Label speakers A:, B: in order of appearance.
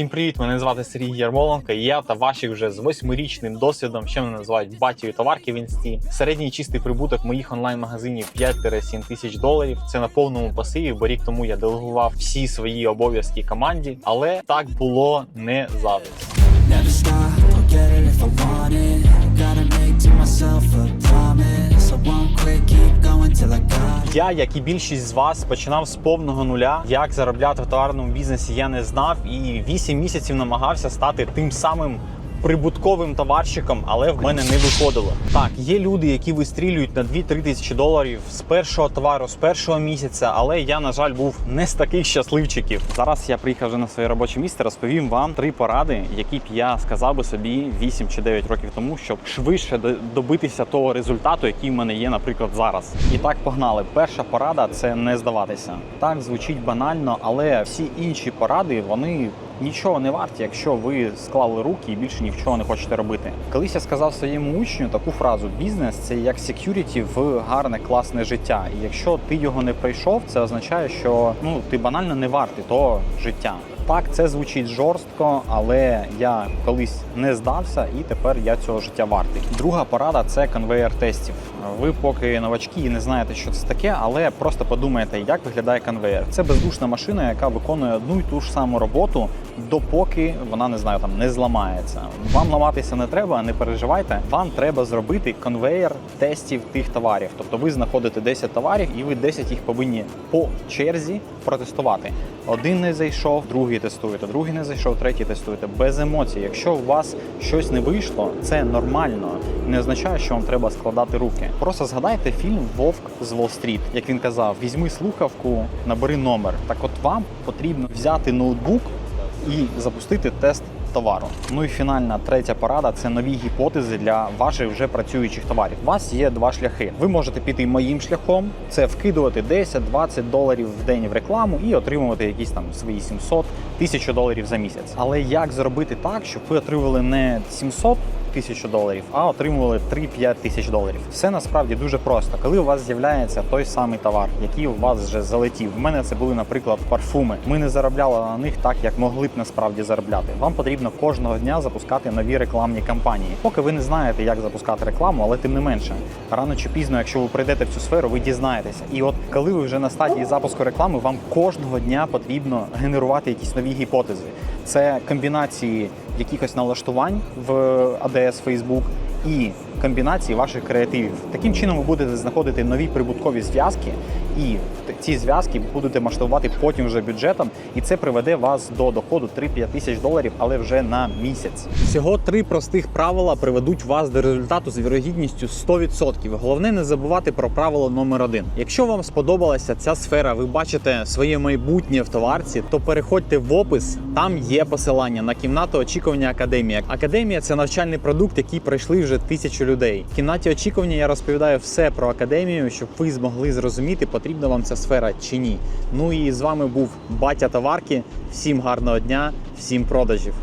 A: Всім привіт! Мене звати Сергій Ярмоленко. і Я та Вашик вже з восьмирічним досвідом, ще мене називають батькою товарки в інсті. Середній чистий прибуток моїх онлайн-магазинів 5-7 тисяч доларів. Це на повному пасиві, бо рік тому я делегував всі свої обов'язки команді, але так було не завжди. Я, як і більшість з вас, починав з повного нуля. Як заробляти в товарному бізнесі, я не знав, і 8 місяців намагався стати тим самим. Прибутковим товарщиком, але в мене не виходило. Так, є люди, які вистрілюють на 2-3 тисячі доларів з першого товару, з першого місяця, але я, на жаль, був не з таких щасливчиків. Зараз я приїхав вже на своє робоче місце, розповім вам три поради, які б я сказав би собі 8 чи 9 років тому, щоб швидше до- добитися того результату, який в мене є, наприклад, зараз. І так погнали. Перша порада це не здаватися. Так звучить банально, але всі інші поради вони нічого не варті, якщо ви склали руки і більше нічого не хочете робити. Колись я сказав своєму учню таку фразу: бізнес це як security в гарне класне життя. І якщо ти його не пройшов, це означає, що ну ти банально не вартий того життя. Так, це звучить жорстко, але я колись не здався, і тепер я цього життя вартий. Друга порада це конвейер тестів. Ви поки новачки і не знаєте, що це таке, але просто подумайте, як виглядає конвейер. Це бездушна машина, яка виконує одну й ту ж саму роботу, допоки вона не знаю, там не зламається. Вам ламатися не треба, не переживайте. Вам треба зробити конвейер тестів тих товарів. Тобто ви знаходите 10 товарів, і ви 10 їх повинні по черзі протестувати. Один не зайшов, другий тестуєте, другий не зайшов, третій тестуєте. Без емоцій. Якщо у вас щось не вийшло, це нормально. Не означає, що вам треба складати руки. Просто згадайте фільм Вовк з Уолл-стріт. Як він казав, візьми слухавку, набери номер. Так от вам потрібно взяти ноутбук і запустити тест товару. Ну і фінальна третя порада це нові гіпотези для ваших вже працюючих товарів. У вас є два шляхи. Ви можете піти моїм шляхом, це вкидувати 10-20 доларів в день в рекламу і отримувати якісь там свої 700 1000 доларів за місяць. Але як зробити так, щоб ви отримували не 700 тисячу доларів, а отримували 3-5 тисяч доларів. Все насправді дуже просто. Коли у вас з'являється той самий товар, який у вас вже залетів. У мене це були, наприклад, парфуми. Ми не заробляли на них так, як могли б насправді заробляти. Вам потрібно кожного дня запускати нові рекламні кампанії. Поки ви не знаєте, як запускати рекламу, але тим не менше, рано чи пізно, якщо ви прийдете в цю сферу, ви дізнаєтеся. І от коли ви вже на стадії запуску реклами, вам кожного дня потрібно генерувати якісь нові гіпотези. Це комбінації якихось налаштувань в ADS Facebook і комбінації ваших креативів. Таким чином ви будете знаходити нові прибуткові зв'язки, і ці зв'язки будете масштабувати потім вже бюджетом, і це приведе вас до доходу 3-5 тисяч доларів, але вже на місяць. Всього три простих правила приведуть вас до результату з вірогідністю 100%. Головне не забувати про правило номер один. Якщо вам сподобалася ця сфера, ви бачите своє майбутнє в товарці, то переходьте в опис. Там є посилання на кімнату очікування Академія. Академія це навчальний продукт, який пройшли вже тисячу людей. В кімнаті очікування я розповідаю все про академію, щоб ви змогли зрозуміти, потрібна вам ця сфера чи ні. Ну і з вами був батя товарки. Всім гарного дня, всім продажів.